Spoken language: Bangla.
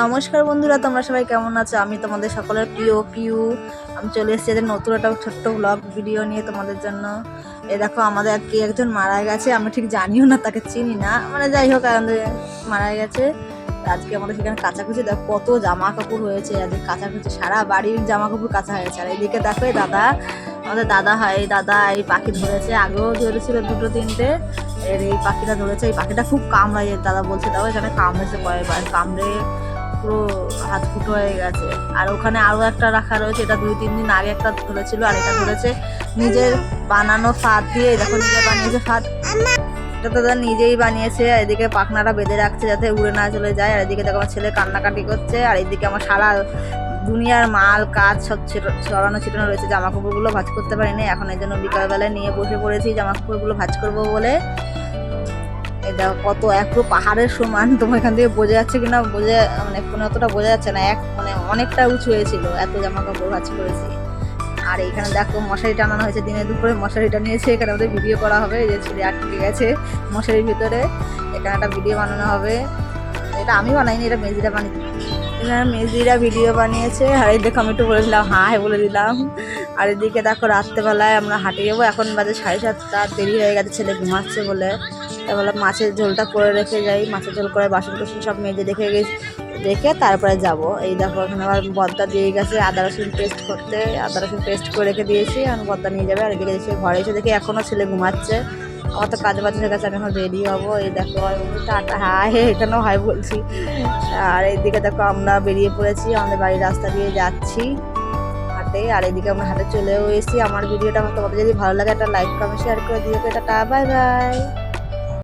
নমস্কার বন্ধুরা, তোমরা সবাই কেমন আছো? আমি তোমাদের সকলের প্রিয় পিউ। আমি চলে এসেছি এদের নতুন একটা ছোট্ট ব্লগ ভিডিও নিয়ে তোমাদের জন্য। এ দেখো, আমাদের কে একজন মারা গেছে আমি ঠিক জানিও না, তাকে চিনি না। মানে যাই হোক, আমাদের মারা গেছে। আজকে আমাদের সেখানে কাচাকুচি, দেখো কত জামা কাপড় হয়েছে। আজকে কাচাকুচি, সারা বাড়ির জামা কাপড় কাঁচা হয়েছে আর এদিকে দেখো দাদা, আমাদের দাদা হয় দাদা এই পাখি ধরেছে। আগেও ধরেছিল দুটো তিনটে। এর এই পাখিটা ধরেছে, এই পাখিটা খুব কামড়ায়। দাদা বলছে, দাও, এখানে কামড়েছে কয়েকবার। কামড়ে পুরো হাত ফুটো হয়ে গেছে। আর ওখানে আরও একটা রাখা রয়েছে, এটা দুই তিন দিন আগে একটা ধরেছিল, আর এটা ধরেছে নিজের বানানো ফাঁদ দিয়ে দেখো নিজে বানিয়েছে ফাঁদ। এটা তো নিজেই বানিয়েছে এদিকে পাখনাটা বেঁধে রাখছে যাতে উড়ে না চলে যায়, আর এদিকে দেখো আমার ছেলে কান্নাকাটি করছে, আর এদিকে আমার সারা দুনিয়ার মাল, কাজ সব ছড়ানো ছিটানো রয়েছে জামা কাপড়গুলো ভাজ করতে পারিনি, এখন এই জন্য বিকালবেলায় নিয়ে বসে পড়েছি জামা কাপড়গুলো ভাজ করব বলে। দেখো কত এক পাহাড়ের সমান, তোমার এখান থেকে বোঝা যাচ্ছে কিনা, বোঝা মানে ফোনে অতটা বোঝা যাচ্ছে না, এক মানে অনেকটা উঁচু হয়েছিল, এত জামা কাপড় ভাজ করেছি। আর এখানে দেখো মশারি টানানো হয়েছে, দিনে দুপুরে মশারি টানিয়েছে এখানে আমাদের ভিডিও করা হবে যে ছেলে আটকে গেছে মশারির ভিতরে, এখানে একটা ভিডিও বানানো হবে। এটা আমি বানাইনি, এটা মেজিরা বানিয়ে মেজিরা ভিডিও বানিয়েছে, আর এই দেখো আমি একটু বলে দিলাম হ্যাঁ হ্যাঁ বলে দিলাম। আর এদিকে দেখো রাত্রেবেলায় আমরা হাঁটে যাব, এখন বাজে সাড়ে সাতটা, দেরি হয়ে গেছে, ছেলে ঘুমাচ্ছে বলে। বললাম মাছের ঝোলটা করে রেখে যাই, মাছের ঝোল করে বাসন টাসন সব মেজে রেখে গেছি, রেখে তারপরে যাব। এই দেখো, এখানে আবার বদ্দা দিয়ে গেছে, আদা রসুন পেস্ট করতে, আদা রসুন পেস্ট করে রেখে দিয়েছি, এখন বদ্দা নিয়ে যাবে। আর এদিকে এসে ঘরে এসে দেখি এখনও ছেলে ঘুমাচ্ছে। আমার তো কাজ বাজ হয়ে গেছে আমি এখন রেডি হব। এই দেখো, টাটা, হাই, এখানেও হাই বলছি। আর এইদিকে দেখো, আমরা বেরিয়ে পড়েছি, আমাদের বাড়ির রাস্তা দিয়ে যাচ্ছি হাটে। আর এদিকে আমরা হাটে চলেও এসেছি। আমার ভিডিওটা আমার তোমাদের যদি ভালো লাগে একটা লাইক কমেন্ট শেয়ার করে দিও। এটা বাই বাই